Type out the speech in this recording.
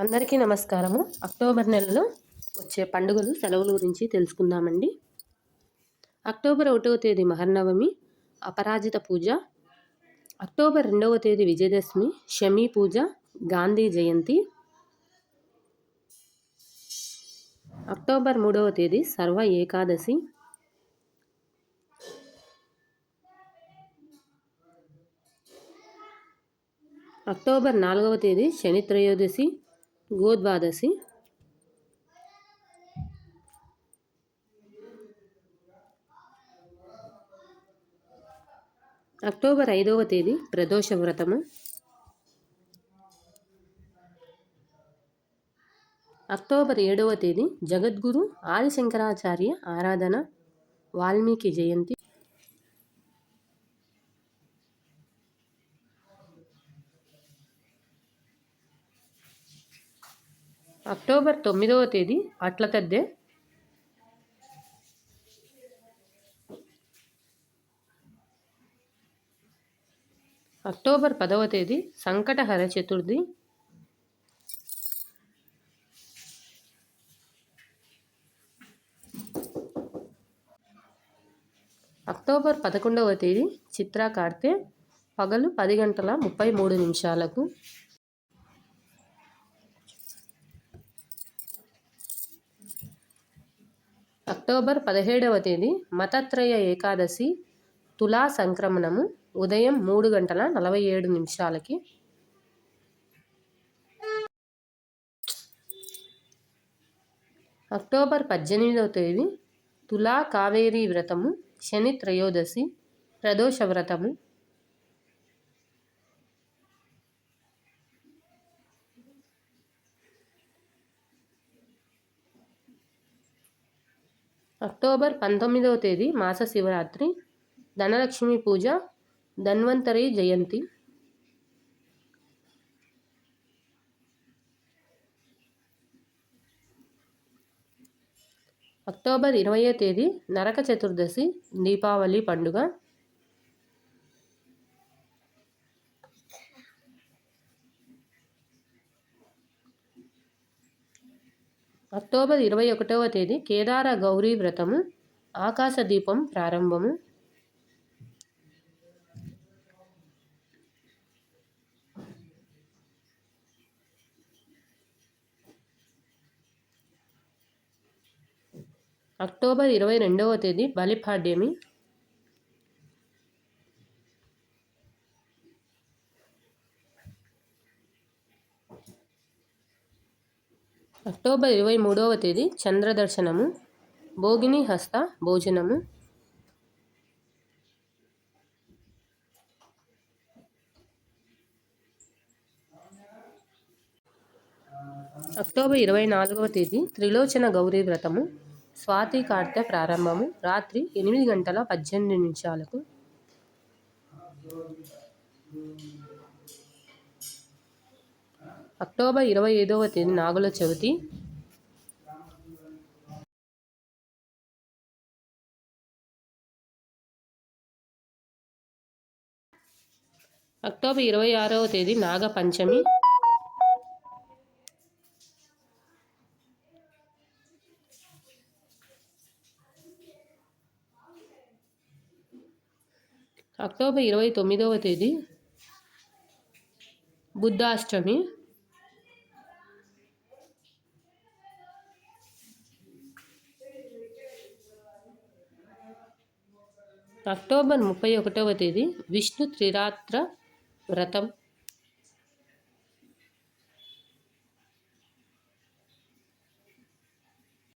అందరికీ నమస్కారము. అక్టోబర్ నెలలో వచ్చే పండుగలు సెలవుల గురించి తెలుసుకుందామండి. అక్టోబర్ ఒకటవ తేదీ మహర్నవమి అపరాజిత పూజ. అక్టోబర్ రెండవ తేదీ విజయదశమి షమీ పూజ గాంధీ జయంతి. అక్టోబర్ మూడవ తేదీ సర్వ ఏకాదశి. అక్టోబర్ నాలుగవ తేదీ శని త్రయోదశి. గోద్వాదశి. అక్టోబర్ ఐదవ తేదీ ప్రదోష వ్రతము. అక్టోబర్ ఏడవ తేదీ జగద్గురు ఆదిశంకరాచార్య ఆరాధన వాల్మీకి జయంతి. అక్టోబర్ తొమ్మిదవ తేదీ అట్ల తద్దె. అక్టోబర్ పదవ తేదీ సంకటహర చతుర్థి. అక్టోబర్ పదకొండవ తేదీ చిత్రా కార్తె పగలు పది గంటల ముప్పై మూడు నిమిషాలకు. అక్టోబర్ పదిహేడవ తేదీ మతత్రయ ఏకాదశి తులా సంక్రమణము ఉదయం మూడు గంటల నలభై ఏడు నిమిషాలకి. అక్టోబర్ పద్దెనిమిదవ తేదీ తులా కావేరీ వ్రతము శని త్రయోదశి ప్రదోష వ్రతము అక్టోబర్ పంతొమ్మిదవ తేదీ మాస శివరాత్రి ధనలక్ష్మి పూజ ధన్వంతరి జయంతి. అక్టోబర్ ఇరవయో తేదీ నరక చతుర్దశి దీపావళి పండుగ. అక్టోబర్ ఇరవై ఒకటవ తేదీ కేదార గౌరీ వ్రతము ఆకాశ దీపం ప్రారంభము. అక్టోబర్ ఇరవై రెండవ తేదీ బలిపాడ్యమి. అక్టోబర్ ఇరవై మూడవ తేదీ చంద్రదర్శనము. భోగిని హస్త భోజనము. అక్టోబర్ ఇరవై నాలుగవ తేదీ త్రిలోచన గౌరీ వ్రతము. స్వాతి కార్తె ప్రారంభము. రాత్రి ఎనిమిది గంటల పద్దెనిమిది నిమిషాలకు. అక్టోబర్ ఇరవై ఐదవ తేదీ నాగుల చవితి. అక్టోబర్ ఇరవై ఆరవ తేదీ నాగపంచమి అక్టోబర్ ఇరవై తొమ్మిదవ తేదీ బుద్ధాష్టమి. అక్టోబర్ ముప్పై ఒకటవ తేదీ విష్ణు త్రిరాత్ర వ్రతం.